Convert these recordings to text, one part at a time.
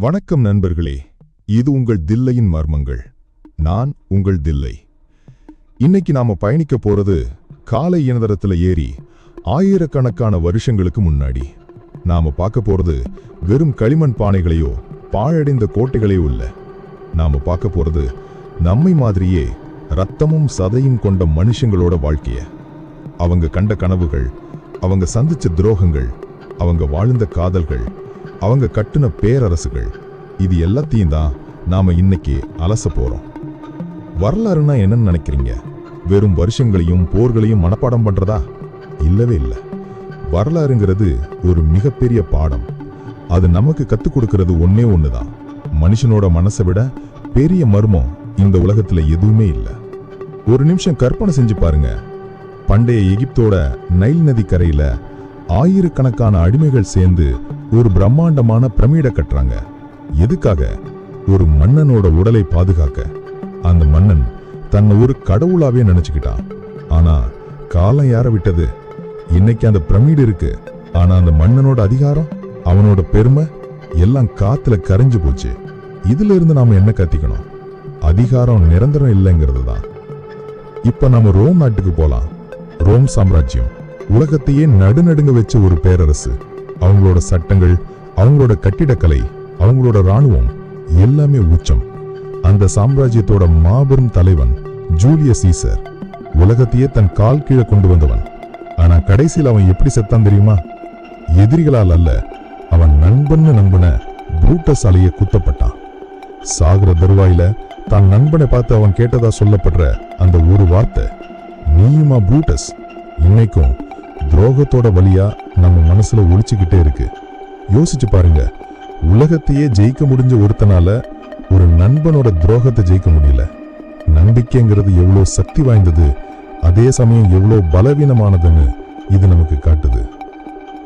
வணக்கம் நண்பர்களே இது உங்கள் தில்லையின் மர்மங்கள். நான் உங்கள் தில்லை. இன்னைக்கு நாம பயணிக்க போறது காலை இயந்திரத்துல ஏறி ஆயிரக்கணக்கான வருஷங்களுக்கு முன்னாடி. நாம பார்க்க போறது வெறும் களிமண் பானைகளையோ பாழடைந்த கோட்டைகளையோ இல்ல. நாம பார்க்க போறது நம்மை மாதிரியே ரத்தமும் சதையும் கொண்ட மனுஷங்களோட வாழ்க்கைய. அவங்க கண்ட கனவுகள் அவங்க சந்திச்ச துரோகங்கள் அவங்க வாழ்ந்த காதல்கள் அவங்க கட்டுன பேரரசுகள். இது எல்லாத்தையும் தான் நாம இன்னைக்கு அலச போறோம். வரலாறுனா என்னன்னு நினைக்கிறீங்க? வெறும் வருஷங்களையும் போர்களையும் மனப்பாடம் பண்றதா? இல்லவே இல்லை. வரலாறுங்கிறது ஒரு மிகப்பெரிய பாடம். அது நமக்கு கத்துக் கொடுக்கிறது ஒன்னே தான் மனுஷனோட மனசை விட பெரிய மர்மம் இந்த உலகத்துல எதுவுமே இல்லை. ஒரு நிமிஷம் கற்பனை செஞ்சு பாருங்க. பண்டைய எகிப்தோட நைல் நதி கரையில ஆயிரக்கணக்கான அடிமைகள் சேர்ந்து ஒரு பிரம்மாண்டமான பிரமிட கட்டுறாங்க. எதுக்காக? ஒரு மன்னனோட உடலை பாதுகாக்க. அந்த மன்னன் தன்னை ஒரு கடவுளாவே நினைச்சுக்கிட்டான். ஆனா காலம் யார விட்டது. இன்னைக்கு அந்த பிரமிடு இருக்கு. ஆனா அந்த மன்னனோட அதிகாரம் அவனோட பெருமை எல்லாம் காத்துல கரைஞ்சு போச்சு. இதுல இருந்து நாம என்ன கத்திக்கணும்? அதிகாரம் நிரந்தரம் இல்லைங்கிறது தான். இப்ப நம்ம ரோம் நாட்டுக்கு போலாம். ரோம் சாம்ராஜ்யம் உலகத்தையே நடுநடுங்க வச்ச ஒரு பேரரசு. அவங்களோட சட்டங்கள் அவங்களோட கட்டிடக்கலை அவங்களோட ராணுவம் எல்லாமே உச்சம். அந்த சாம்ராஜ்யத்தோட மாபெரும் தலைவன் ஜூலியஸ் சீசர் உலகத்தையே தன் கால் கீழே கொண்டு வந்தவன். ஆனா கடைசியில் அவன் எப்படி செத்தான் தெரியுமா? எதிரிகளால் அல்ல அவன் நண்பன்னு நம்பின புரூட்டஸ் அலைய குத்தப்பட்டான். சாகுற தருவாயில தான் நண்பனை பார்த்து அவன் கேட்டதா சொல்லப்படுற அந்த ஒரு வார்த்தை நீயுமா புரூட்டஸ்? இன்னைக்கும் துரோகத்தோட வழியா நம்ம மனசுல ஒழிச்சுக்கிட்டே இருக்கு. யோசிச்சு பாருங்க. உலகத்தையே ஜெயிக்க முடிஞ்ச ஒருத்தனால ஒரு நண்பனோட துரோகத்தை ஜெயிக்க முடியல. நம்பிக்கைங்கிறது எவ்வளோ சக்தி வாய்ந்தது அதே சமயம் எவ்வளோ பலவீனமானதுன்னு இது நமக்கு காட்டுது.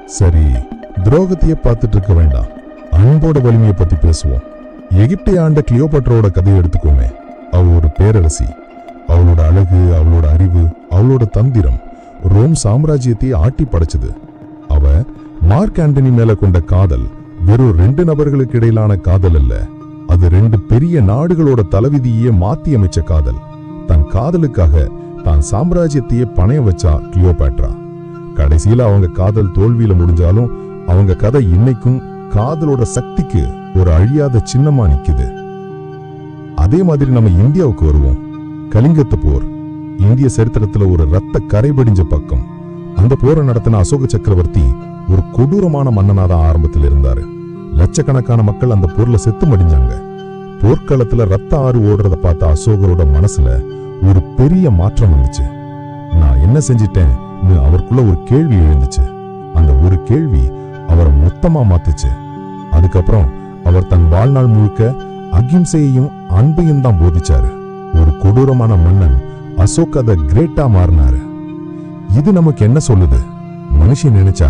சரி துரோகத்தையே பார்த்துட்டு இருக்க வேண்டாம். அன்போட வலிமையை பத்தி பேசுவோம். எகிப்தை ஆண்ட கிளியோபட்ரோட கதையை எடுத்துக்கோமே. அவ ஒரு பேரரசி. அவளோட அழகு அவளோட அறிவு அவளோட தந்திரம். ரோம் சாம்ராஜ்யத்தை ஆட்டி படைச்சது. அவ மார்க் ஆண்டனி மேல கொண்ட காதல் வெறும் ரெண்டு நபர்களுக்கு இடையிலான காதல் அல்ல அது ரெண்டு பெரிய நாடுகளோட தலைவிதியே மாத்தி அமைச்ச காதல். தன் காதலுக்காக தான் சாம்ராஜ்யத்தையே பணைய வச்சா கிளியோபேட்ரா. கடைசியில அவங்க காதல் தோல்வியில முடிஞ்சாலும் அவங்க கதை இன்னைக்கும் காதலோட சக்திக்கு ஒரு அழியாத சின்னமா நிக்குது. அதே மாதிரி நம்ம இந்தியாவுக்கு வருவோம். கலிங்கத்து போர். இந்திய சரித்திரத்துல ஒரு ரத்த கரை படிஞ்ச பக்கம். அந்த போரை நடத்தின அசோக சக்கரவர்த்தி ஒரு கொடூரமான மன்னனா தான் ஆரம்பத்தில் இருந்தாரு. லட்சக்கணக்கான மக்கள் அந்த போர்ல செத்து மடிஞ்சாங்க. போர்க்களத்துல ரத்த ஆறு ஓடுறத பார்த்த அசோகரோட மனசுல ஒரு பெரிய மாற்றம் வந்துச்சு. நான் என்ன செஞ்சிட்டேன்னு அவருக்குள்ள ஒரு கேள்வி எழுந்துச்சு. அந்த ஒரு கேள்வி அவரை மொத்தமா மாத்துச்சு. அதுக்கப்புறம் அவர் தன் வாழ்நாள் முழுக்க அகிம்சையையும் அன்பையும் தான் போதிச்சாரு. ஒரு கொடூரமான மன்னன் அசோக் அத கிரேட்டா மாறினாரு. இது நமக்கு என்ன சொல்லுது? மனுஷன் நினைச்சா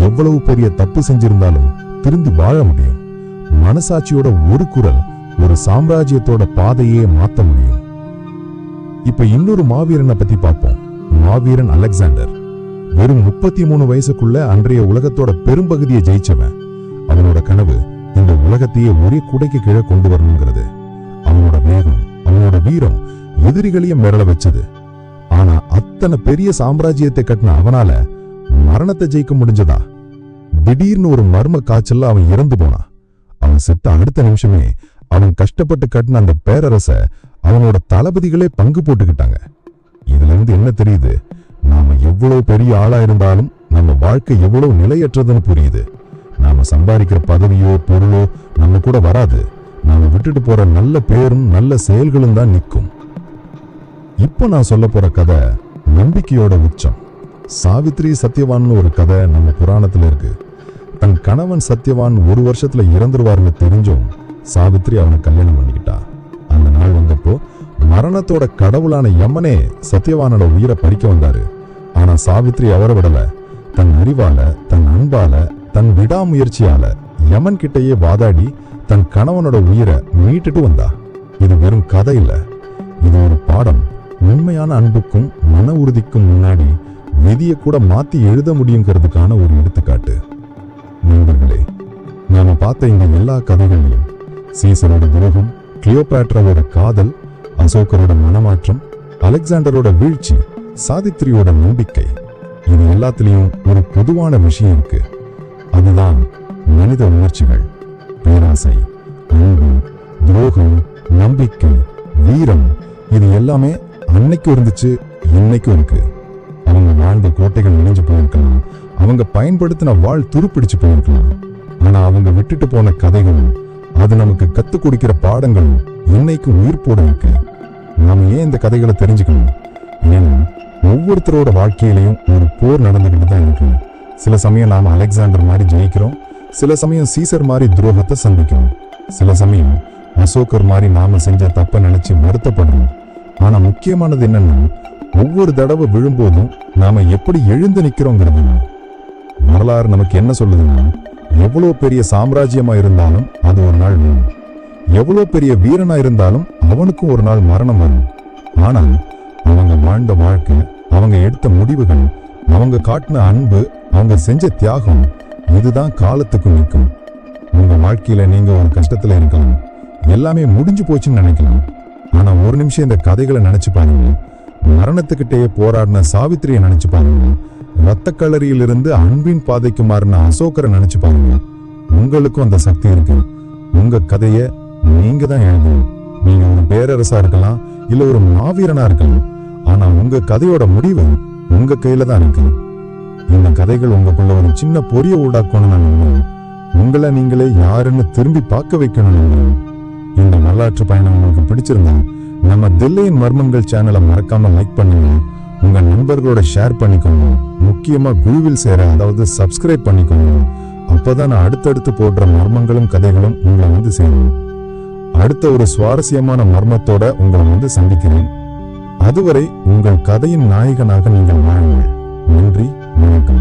எவ்வளவு பெரிய தப்பு செஞ்சிருந்தாலும் திருந்தி வாழ முடியும். மனசாட்சியோட ஒரு குரல் ஒரு சாம்ராஜ்யத்தோட பாதையே மாத்த முடியும். இப்ப இன்னொரு மாவீரனை பத்தி பார்ப்போம். மாவீரன் அலெக்சாண்டர். வெறும் முப்பத்தி மூணு வயசுக்குள்ள அன்றைய உலகத்தோட பெரும்பகுதியை ஜெயிச்சவன். அவனோட கனவு இந்த உலகத்தையே ஒரே குடைக்கு கீழே கொண்டு வரணுங்கிறது. வீரம் எதிரிகளையும் மிரள வச்சது. ஆனா அத்தனை பெரிய சாம்ராஜ்யத்தை கட்டின அவனால மரணத்தை ஜெயிக்க முடிஞ்சதா? திடீர்னு ஒரு மர்ம காய்ச்சல்ல அவன் இறந்து போனான். அவன் செத்த அடுத்த நிமிஷமே அவன் கஷ்டப்பட்டு கட்டின அந்த பேரரச அவனோட தளபதிகளே பங்கு போட்டுக்கிட்டாங்க. இதுல இருந்து என்ன தெரியுது? நாம எவ்வளவு பெரிய ஆளா இருந்தாலும் நம்ம வாழ்க்கை எவ்வளவு நிலையற்றதுன்னு புரியுது. நாம சம்பாதிக்கிற பதவியோ பொருளோ நம்ம கூட வராது. நாம விட்டுட்டு போற நல்ல பேரும் நல்ல செயல்களும் தான் நிற்கும். இப்போ நான் சொல்ல போற கதை நம்பிக்கையோட உச்சம். சாவித்ரி சத்யவான் ஒரு கதை நம்ம புராணத்துல இருக்கு. தன் கணவன் சத்யவான் ஒரு வருஷத்துல இறந்துருவார்னு தெரிஞ்சும் சாவித்ரி அவனை கல்யாணம் பண்ணிக்கிட்டா. அந்த நாள் வந்தப்போ மரணத்தோட கடவுளான யமனே சத்யவானோட உயிரை பறிக்க வந்தாரு. ஆனா சாவித்ரி அவரை விடல. தன் அறிவால தன் அன்பால தன் விடாமுயற்சியால யமன் கிட்டயே வாதாடி தன் கணவனோட உயிரை மீட்டுட்டு வந்தா. இது வெறும் கதை இல்லை. இது ஒரு பாடம். உண்மையான அன்புக்கும் மன உறுதிக்கும் முன்னாடி விதியை கூட மாற்றி எழுத முடியுங்கிறதுக்கான ஒரு எடுத்துக்காட்டு. நண்பர்களே நாம பார்த்த இந்த எல்லா கதைகளையும் சீசரோட துரோகம் கிளியோபேட்ராவோட காதல் அசோகரோட மனமாற்றம் அலெக்சாண்டரோட வீழ்ச்சி சாதித்ரியோட நம்பிக்கை இது எல்லாத்துலேயும் ஒரு பொதுவான விஷயம் இருக்கு. அதுதான் மனித உணர்ச்சிகள். பேராசை அன்பு துரோகம் நம்பிக்கை வீரம் இது எல்லாமே அன்னைக்கும் இருந்துச்சு இன்னைக்கும் இருக்கு. அவங்க வாழ்ந்த கோட்டைகள் இணைஞ்சு போயிருக்கலாம். அவங்க பயன்படுத்தின வாழ் துருப்பிடிச்சு போயிருக்கலாம். ஆனா அவங்க விட்டுட்டு போன கதைகளும் அது நமக்கு கத்து கொடுக்கிற பாடங்களும் இன்னைக்கும் உயிர்ப்போட இருக்கு. நாம ஏன் இந்த கதைகளை தெரிஞ்சுக்கணும்? ஏன்னா ஒவ்வொருத்தரோட வாழ்க்கையிலையும் ஒரு போர் நடந்துகிட்டு தான் இருக்கு. சில சமயம் நாம் அலெக்சாண்டர் மாதிரி ஜெயிக்கிறோம் சில சமயம் சீசர் மாதிரி துரோகத்தை சந்திக்கணும் சில சமயம் அசோகர் மாதிரி நாம செஞ்ச தப்ப நினைச்சு வருத்தப்படுறோம். ஆனா முக்கியமானது என்னன்னா ஒவ்வொரு தடவை விழும்போதும் நாம எப்படி எழுந்து நிக்கிறோங்கிறது. வரலாறு நமக்கு என்ன சொல்லுதுன்னா எவ்வளவு பெரிய சாம்ராஜ்யமா இருந்தாலும் அது ஒரு நாள் வீழும் எவ்வளவு பெரிய வீரனா இருந்தாலும் அவனுக்கும் ஒரு நாள் மரணம் வரும். ஆனால் அவங்க வாழ்ந்த வாழ்க்கை அவங்க எடுத்த முடிவுகள் அவங்க காட்டின அன்பு அவங்க செஞ்ச தியாகம் இதுதான் காலத்துக்கு நிற்கும் உங்க வாழ்க்கையில நீங்க ஒரு கஷ்டத்துல இருக்கலாம். எல்லாமே முடிஞ்சு போச்சுன்னு நினைக்கலாம். ஆனா ஒரு நிமிஷம் இந்த கதைகளை நினைச்சு பாருங்க. மரணத்துக்கிட்டேயே போராடின சாவித்திரியை நினைச்சு பாருங்க. ரத்த களரியிலிருந்து அன்பின் பாதைக்கு மாறின அசோகரை நினைச்சு பாருங்க. உங்களுக்கும் அந்த சக்தி இருக்கு. உங்க கதையை நீங்க தான் எழுதணும். நீங்க ஒரு பேரரசா இருக்கலாம் இல்ல ஒரு மாவீரனா இருக்கலாம். ஆனா உங்க கதையோட முடிவு உங்க கையில தான் இருக்கு. இந்த கதைகள் உங்களுக்குள்ள ஒரு சின்ன பொரிய உண்டாக்கணும் உங்களை நீங்களே யாருன்னு திரும்பி பார்க்க வைக்கணும்னு இந்த வரலாற்று பயணம் உங்களுக்கு பிடிச்சிருந்தா நம்ம தில்லையின் மர்மங்கள் சேனலை மறக்காம லைக் பண்ணுங்க. உங்க நண்பர்களோட ஷேர் பண்ணிக்கோங்க. முக்கியமா குழுவில் சேர அதாவது சப்ஸ்கிரைப் பண்ணிக்கோங்க. அப்பதான் நான் அடுத்தடுத்து போடுற மர்மங்களும் கதைகளும் உங்களை வந்து சேரும். அடுத்த ஒரு சுவாரஸ்யமான மர்மத்தோட உங்களை வந்து சந்திக்கிறேன். அதுவரை உங்கள் கதையின் நாயகனாக நீங்கள் வாழுங்கள் நன்றி. Welcome.